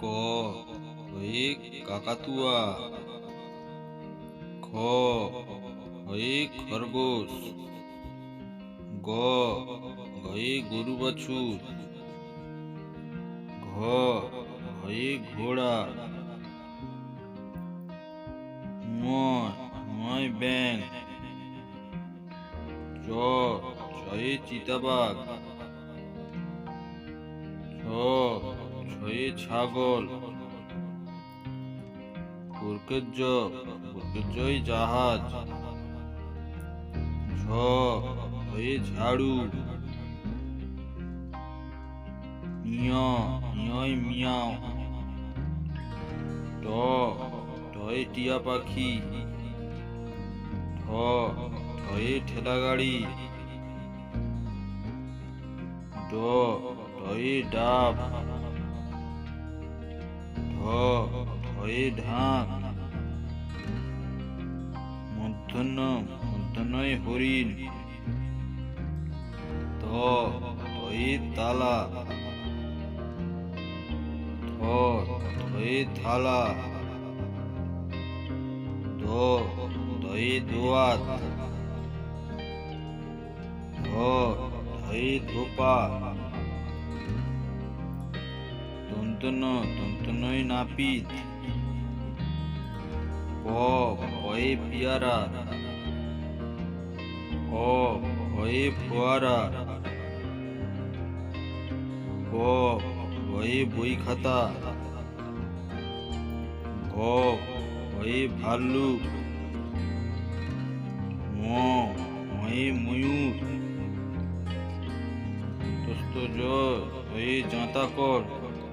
ক, হয়ে কাকাতুয়া। খ, হয়ে খরগোশ। গ, হয়ে গরু বাছুর। ঘ, হয়ে ঘোড়া। ময় ব্যাং চ ছয়ে চিতাবাঘ। ছাগল। জাহাজ। ঝ হয়ে ঝাড়ু। মিয়াও। ট টয়ে টিয়া পাখি। ঠ ঠয়ে ঠেলা গাড়ি। ড, ঢয়ে ডাব। ঢয়ে ঢাক। মধ্যাহ্ন মধ্যাহ্নয় হরিণ। ত ধয়ে তালা। ধয়ে থালা। ধয়ে দোয়াত। ধ, ধয়ে ধোপা। দন্তন দন্তনয় নাপিত। প পয়ে পিয়ারা। অ হয়ে ফোয়ারা। ব হয়ে বই খাতা ঘ হয়ে ভাল্লুক ম হয়ে ময়ূর। তস্ত জ হয়ে জাঁতাকর। র